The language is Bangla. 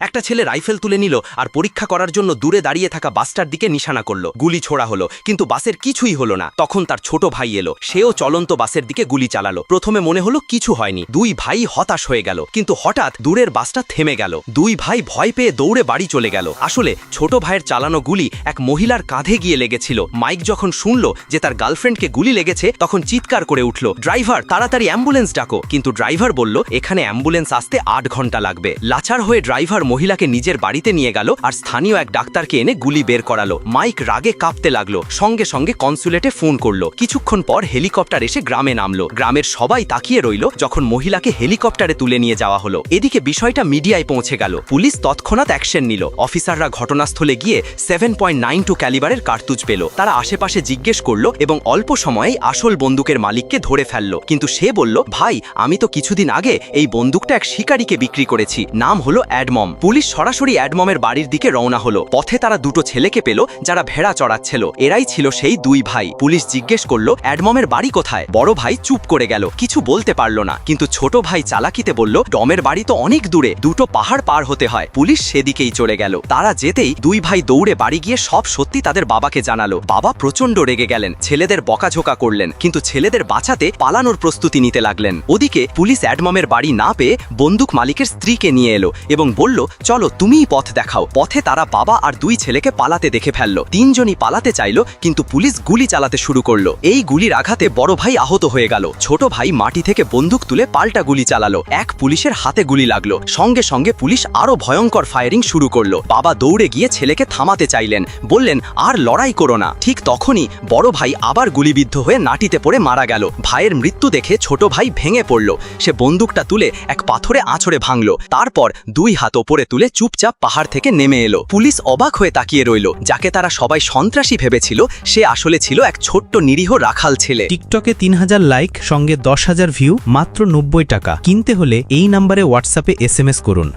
একটা ছেলে রাইফেল তুলে নিল আর পরীক্ষা করার জন্য দূরে দাঁড়িয়ে থাকা বাসটার দিকে নিশানা করল। গুলি ছোড়া হলো, কিন্তু বাসের কিছুই হলো না। তখন তার ছোট ভাই এলো। সেও চলন্ত বাসের দিকে গুলি চালালো। প্রথমে মনে হলো কিছু হয়নি। দুই ভাই হতাশ হয়ে গেল, কিন্তু হঠাৎ দূরের বাসটা থেমে গেল। দুই ভাই ভয় পেয়ে দৌড়ে বাড়ি চলে গেল। আসলে ছোট ভাইয়ের চালানো গুলি এক মহিলার কাঁধে গিয়ে লেগেছিল। মাইক যখন শুনলো যে তার গার্লফ্রেন্ডকে গুলি লেগেছে, তখন চিৎকার করে উঠল, ড্রাইভার, তাড়াতাড়ি অ্যাম্বুলেন্স ডাকো। কিন্তু ড্রাইভার বলল, এখানে অ্যাম্বুলেন্স আসতে আট ঘণ্টা লাগবে। লাচার হয়ে ড্রাইভার মহিলাকে নিজের বাড়িতে নিয়ে গেল আর স্থানীয় এক ডাক্তারকে এনে গুলি বের করালো। মাইক রাগে কাঁপতে লাগল। সঙ্গে সঙ্গে কনসুলেটে ফোন করল। কিছুক্ষণ পর হেলিকপ্টার এসে গ্রামে নামলো। গ্রামের সবাই তাকিয়ে রইল যখন মহিলাকে হেলিকপ্টারে তুলে নিয়ে যাওয়া হলো। এদিকে বিষয়টা মিডিয়ায় পৌঁছে গেল। পুলিশ তৎক্ষণাৎ অ্যাকশন নিল। অফিসাররা ঘটনাস্থলে গিয়ে সেভেন পয়েন্ট নাইন টু ক্যালিবারের কার্তুজ পেল। তারা আশেপাশে জিজ্ঞেস করল এবং অল্প সময়েই আসল বন্দুকের মালিককে ধরে ফেলল। কিন্তু সে বলল, ভাই, আমি তো কিছুদিন আগে এই বন্দুকটা এক শিকারীকে বিক্রি করেছি। নাম হলো অ্যাডমম। পুলিশ সরাসরি অ্যাডমমের বাড়ির দিকে রওনা হলো। পথে তারা দুটো ছেলেকে পেল, যারা ভেড়া চড়াচ্ছিল। এরাই ছিল সেই দুই ভাই। পুলিশ জিজ্ঞেস করল, অ্যাডমমের বাড়ি কোথায়? বড় ভাই চুপ করে গেল। কিছু বলতে পারল না, কিন্তু ছোট ভাই চালাকিতে বলল, ডমের বাড়ি তো অনেক দূরে, দুটো পাহাড় পার হতে হয়। পুলিশ সেদিকেই চলে গেল। তারা যেতেই দুই ভাই দৌড়ে বাড়ি গিয়ে সব সত্যি তাদের বাবাকে জানালো। বাবা প্রচণ্ড রেগে গেলেন, ছেলেদের বকাঝোকা করলেন, কিন্তু ছেলেদের বাঁচাতে পালানোর প্রস্তুতি নিতে লাগলেন। ওদিকে পুলিশ অ্যাডমমের বাড়ি না পেয়ে বন্দুক মালিকের স্ত্রীকে নিয়ে এলো এবং বলল চলো তুমিই পথ দেখাও। পথে তারা বাবা আর দুই ছেলেকে পালাতে দেখে ফেলল। তিনজনই পালাতে চাইলো, কিন্তু পুলিশ গুলি চালাতে শুরু করল। এই গুলির আঘাতে বড় ভাই আহত হয়ে গেল। ছোট ভাই মাটি থেকে বন্দুক তুলে পাল্টা গুলি চালালো। এক পুলিশের হাতে গুলি লাগল। সঙ্গে সঙ্গে পুলিশ আরও ভয়ঙ্কর ফায়ারিং শুরু করল। বাবা দৌড়ে গিয়ে ছেলেকে থামাতে চাইলেন। বললেন, আর লড়াই করো না। ঠিক তখনই বড় ভাই আবার গুলিবিদ্ধ হয়ে নাটিতে পড়ে মারা গেল। ভাইয়ের মৃত্যু দেখে ছোট ভাই ভেঙে পড়ল। সে বন্দুকটা তুলে এক পাথরে আঁচড়ে ভাঙল। তারপর দুই হাত ওপরে তুলে চুপচাপ পাহাড় থেকে নেমে এলো। পুলিশ অবাক হয়ে তাকিয়ে রইল। যাকে তারা সবাই সন্ত্রাসী ভেবেছিল, সে আসলে ছিল এক ছোট্ট নিরীহ রাখাল ছেলে। টিকটকে তিন হাজার লাইক, সঙ্গে দশ হাজার ভিউ, মাত্র নব্বই টাকা। কিনতে হলে এই নাম্বারে হোয়াটসঅ্যাপে এস করুন।